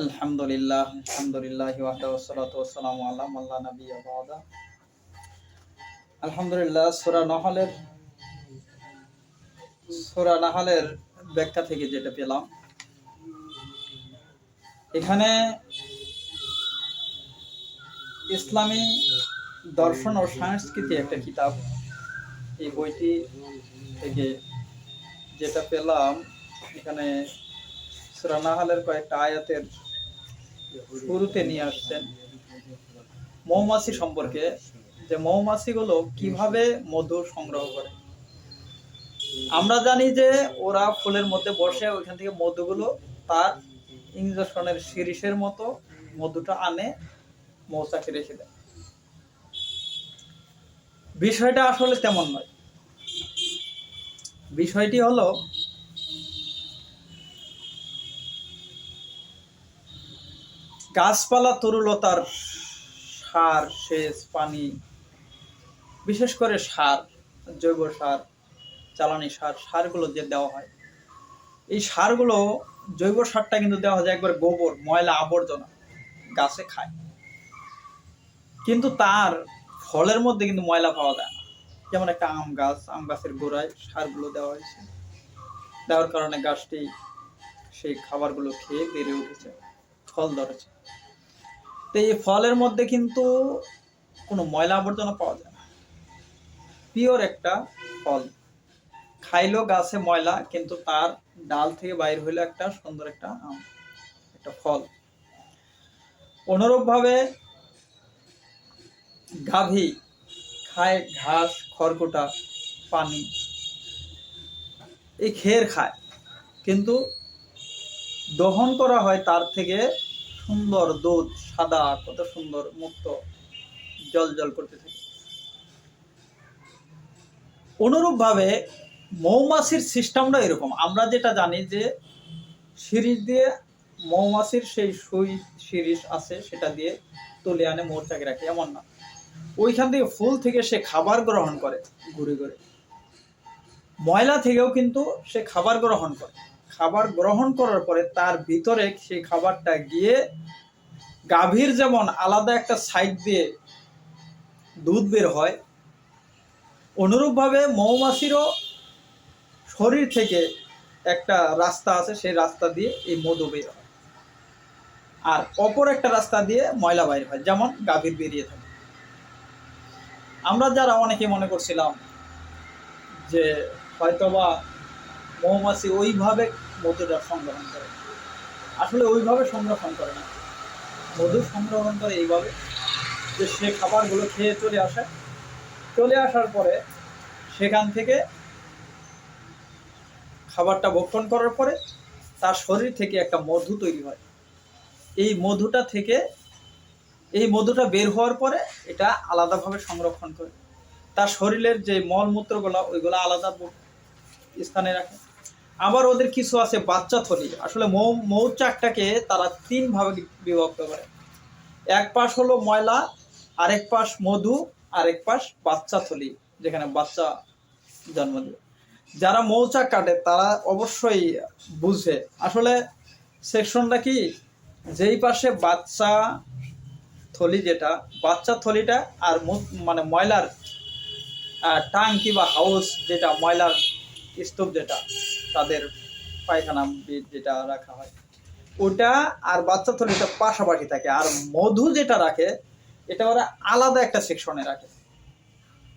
আলহামদুলিল্লাহ আলহামদুলিল্লাহ বা'দা। আলহামদুলিল্লাহ, সূরা নাহলের সূরা নাহলের ব্যাখ্যা থেকে যেটা পেলাম, এখানে ইসলামী দর্শন ও সংস্কৃতি একটা কিতাব। এই বইটি থেকে যেটা পেলাম, এখানে সূরা নাহলের কয়েকটা আয়াতের শুরুতে নিয়ে আসছেন। মৌমাছি সম্পর্কে, যে মৌমাছিগুলো কীভাবে মধু সংগ্রহ করে। আমরা জানি যে ওরা ফুলের মধ্যে বসে, ওইখান থেকে মধুগুলো তার ইঞ্জেকশনের শিরিষের মতো মধুটা আনে, মৌচাকে রেখে দেয়। বিষয়টা আসলে তেমন নয়। বিষয়টি হলো গাছপালা তরুলতার সার, সেচ, পানি, বিশেষ করে সার, জৈব সার, জ্বালানি সার, সারগুলো যে দেওয়া হয়। এই সারগুলো জৈব সারটা কিন্তু দেওয়া হয় একবার গোবর, ময়লা, আবর্জনা গাছে খায়। কিন্তু তার ফলের মধ্যে কিন্তু ময়লা পাওয়া যায় না। যেমন একটা আম গাছ, আম গাছের গোড়ায় সারগুলো দেওয়া হয়েছে। দেওয়ার কারণে গাছটি সেই খাবারগুলো খেয়ে বেড়ে উঠেছে। ফল ধরেছে। তো এই ফলের মধ্যে কিন্তু কোনো ময়লা আবর্জনা পাওয়া যায় না। পিওর একটা ফল। খাইলো গাছে ময়লা, কিন্তু তার ডাল থেকে বাইর হইল একটা সুন্দর একটা আম, একটা ফল। অনুরূপভাবে গাভী খায় ঘাস, খড়কুটা, পানি। এই খের খায়, কিন্তু দহন করা হয় তার থেকে সুন্দর দুধ, সাদা, কত সুন্দর মুক্ত জল জল করতে থাকে। অনুরূপভাবে মৌমাছির সিস্টেমটা এরকম। আমরা যেটা জানি যে সিরিজ দিয়ে মৌমাছির সেই সুই সিরিজ আছে, সেটা দিয়ে তুলে আনে, মৌচাকে রাখে, এমন না। ওইখান থেকে ফুল থেকে সে খাবার গ্রহণ করে, ঘুরে ঘুরে। ময়লা থেকেও কিন্তু সে খাবার গ্রহণ করে। খাবার গ্রহণ করার পরে তার ভিতরে সেই খাবারটা গিয়ে গাভীর যেমন আলাদা একটা সাইড দিয়ে দুধ বের হয়, অনুরূপভাবে মৌমাছিরও শরীর থেকে একটা রাস্তা আছে, সেই রাস্তা দিয়ে এই মধু বের হয়। আর অপর একটা রাস্তা দিয়ে ময়লা বাইর হয়, যেমন গাভীর বেরিয়ে থাকে। আমরা যারা অনেকে মনে করছিলাম যে হয়তোবা মৌমাছি ওইভাবে মধুটা সংগ্রহণ করে। আসলে ওইভাবে সংরক্ষণ করে না। মধু সংগ্রহণ করে এইভাবে যে সে খাবারগুলো খেয়ে চলে আসে। চলে আসার পরে সেখান থেকে খাবারটা ভক্ষণ করার পরে তার শরীর থেকে একটা মধু তৈরি হয়। এই মধুটা থেকে, এই মধুটা বের হওয়ার পরে এটা আলাদাভাবে সংরক্ষণ করে। তার শরীরের যে মলমূত্রগুলো, ওইগুলো আলাদা স্থানে রাখে। আবার ওদের কিছু আছে বাচ্চা থলি। আসলে মৌ মৌচাকটাকে তারা তিন ভাবে বিভক্ত করে। এক পাশ হলো ময়লা, আরেক পাশ মধু, আরেক পাশ বাচ্চা থলি, যেখানে বাচ্চা জন্ম দেবে যারা মৌচাক কাটে, তারা অবশ্যই বুঝে। আসলে সেকশনটা কি? যেই পাশে বাচ্চা থলি যেটা, বাচ্চা থলিটা আর মানে ময়লার টাঙ্কি বা হাউস যেটা, ময়লার স্তূপ যেটা তাদের পায়খানা যেটা রাখা হয়। ওটা আর বাচ্চা থলিটা পাশাপাশি থাকে। আর মধু যেটা রাখে, এটা ওরা আলাদা একটা সেকশনে রাখে।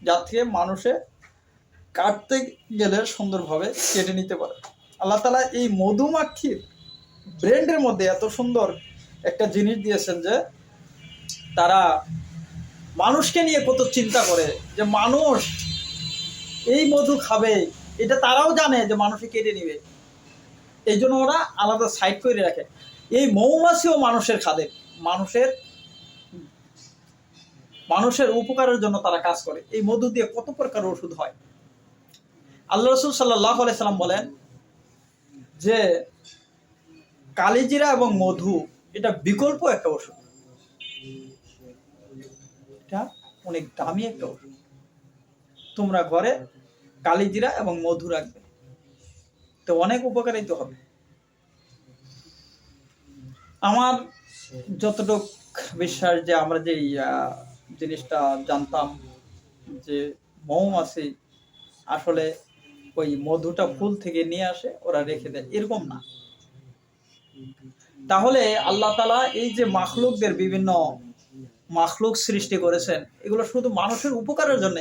যার থেকে মানুষে কাটতে গেলে সুন্দরভাবে কেটে নিতে পারে। আল্লাহ তালা এই মধুমাক্ষির ব্রেন্ডের মধ্যে এত সুন্দর একটা জিনিস দিয়েছেন যে, তারা মানুষকে নিয়ে কত চিন্তা করে যে, মানুষ এই মধু খাবে এটা তারাও জানে যে মানুষে কেটে নিবে। এই জন্য ওরা আলাদা সাইড করে রাখে। এই মৌমাছিও মানুষের খাদে। মানুষের মানুষের উপকারের জন্য তারা কাজ করে। এই মধু দিয়ে কত প্রকার ওষুধ হয়। আল্লাহ রসুল সাল্লাহ সাল্লাম বলেন যে কালিজিরা এবং মধু, এটা বিকল্প একটা ওষুধ। এটা অনেক দামি একটা ওষুধ। তোমরা ঘরে কালিজিরা এবং মধু রাখবে। তো অনেক উপকারিত হবে। আমার যতটুক বিশ্বাস যে আমরা যে জিনিসটা জানতাম যে মৌমাছি আসলে ওই মধুটা ফুল থেকে নিয়ে আসে, ওরা রেখে দেয়, এরকম না। তাহলে আল্লাহ তালা এই যে মাখলুকদের বিভিন্ন মাখলুক সৃষ্টি করেছেন, এগুলো শুধু মানুষের উপকারের জন্য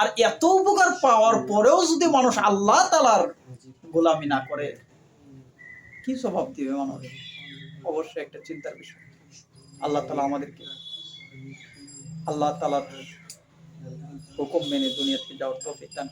আর এত উপকার পাওয়ার পরেও যদি মানুষ আল্লাহ তালার গোলামি না করে, কি স্বভাব দিবে মানুষ? অবশ্যই একটা চিন্তার বিষয়। আল্লাহ তালা আমাদেরকে আল্লাহ তালার হুকুম মেনে দুনিয়া থেকে যাওয়ার তো দান